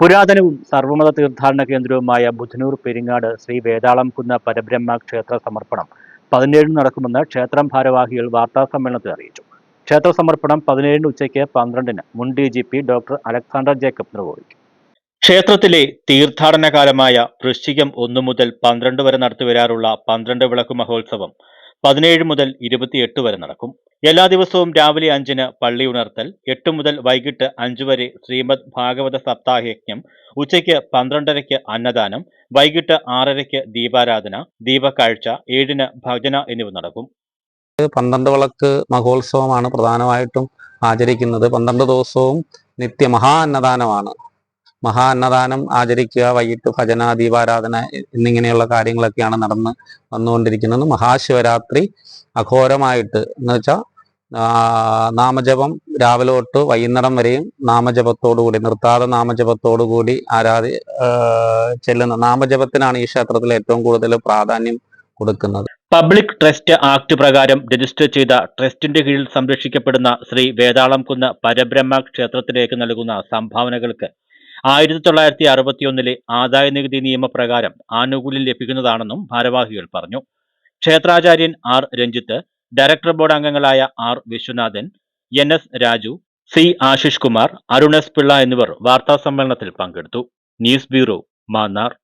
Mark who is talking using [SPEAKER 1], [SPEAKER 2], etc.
[SPEAKER 1] പുരാതനവും സർവമത തീർത്ഥാടന കേന്ദ്രവുമായ ബുധനൂർ പെരിങ്ങാട് ശ്രീ വേതാളം കുന്ന പരബ്രഹ്മ ക്ഷേത്ര സമർപ്പണം പതിനേഴിന് നടക്കുമെന്ന് ക്ഷേത്രം ഭാരവാഹികൾ വാർത്താ സമ്മേളനത്തിൽ അറിയിച്ചു. ക്ഷേത്ര സമർപ്പണം പതിനേഴിന് ഉച്ചയ്ക്ക് പന്ത്രണ്ടിന് മുൻ D G P doctor Alexander Jacob നിർവഹിക്കും. ക്ഷേത്രത്തിലെ തീർത്ഥാടന കാലമായ വൃശ്ചികം ഒന്നു മുതൽ പന്ത്രണ്ട് വരെ നടത്തിവരാറുള്ള പന്ത്രണ്ട് വിളക്ക് മഹോത്സവം പതിനേഴ് മുതൽ ഇരുപത്തിയെട്ട് വരെ നടക്കും. എല്ലാ ദിവസവും രാവിലെ അഞ്ചിന് പള്ളി ഉണർത്തൽ എട്ട് മുതൽ വൈകിട്ട് അഞ്ചു വരെ ശ്രീമദ് ഭാഗവത സപ്താഹയജ്ഞം ഉച്ചയ്ക്ക് പന്ത്രണ്ടരയ്ക്ക് അന്നദാനം വൈകിട്ട് ആറരയ്ക്ക് ദീപാരാധന ദീപക്കാഴ്ച ഏഴിന് ഭജന എന്നിവ നടക്കും.
[SPEAKER 2] പന്ത്രണ്ട് വിളക്ക് മഹോത്സവമാണ് പ്രധാനമായിട്ടും ആചരിക്കുന്നത്. പന്ത്രണ്ട് ദിവസവും നിത്യ മഹാ അന്നദാനമാണ്. മഹാ അന്നദാനം ആചരിക്കുക വൈകിട്ട് ഭജന ദീപാരാധന എന്നിങ്ങനെയുള്ള കാര്യങ്ങളൊക്കെയാണ് നടന്ന് വന്നുകൊണ്ടിരിക്കുന്നത്. മഹാശിവരാത്രി അഘോരമായിട്ട് എന്ന് വെച്ചാൽ നാമജപം രാവിലെ തൊട്ട് വൈകുന്നേരം വരെയും നാമജപത്തോടു കൂടി നിർത്താതെ നാമജപത്തോടു കൂടി ആരാധി ചെല്ലുന്ന നാമജപത്തിനാണ് ഈ ക്ഷേത്രത്തിൽ ഏറ്റവും കൂടുതൽ പ്രാധാന്യം കൊടുക്കുന്നത്.
[SPEAKER 1] പബ്ലിക് ട്രസ്റ്റ് ആക്ട് പ്രകാരം രജിസ്റ്റർ ചെയ്ത ട്രസ്റ്റിന്റെ കീഴിൽ സംരക്ഷിക്കപ്പെടുന്ന ശ്രീ വേതാളം കുന്ന് പരബ്രഹ്മ ക്ഷേത്രത്തിലേക്ക് നൽകുന്ന സംഭാവനകൾക്ക് ആയിരത്തി തൊള്ളായിരത്തി അറുപത്തിയൊന്നിലെ ആദായ നികുതി നിയമപ്രകാരം ആനുകൂല്യം ലഭിക്കുന്നതാണെന്നും ഭാരവാഹികൾ പറഞ്ഞു. ക്ഷേത്രാചാര്യൻ ആർ. രഞ്ജിത്ത് ഡയറക്ടർ ബോർഡ് അംഗങ്ങളായ R. Viswanathan N. S. Raju C. Ashish Kumar Arun S. Pillai എന്നിവർ വാർത്താസമ്മേളനത്തിൽ പങ്കെടുത്തു. News bureau Mannar.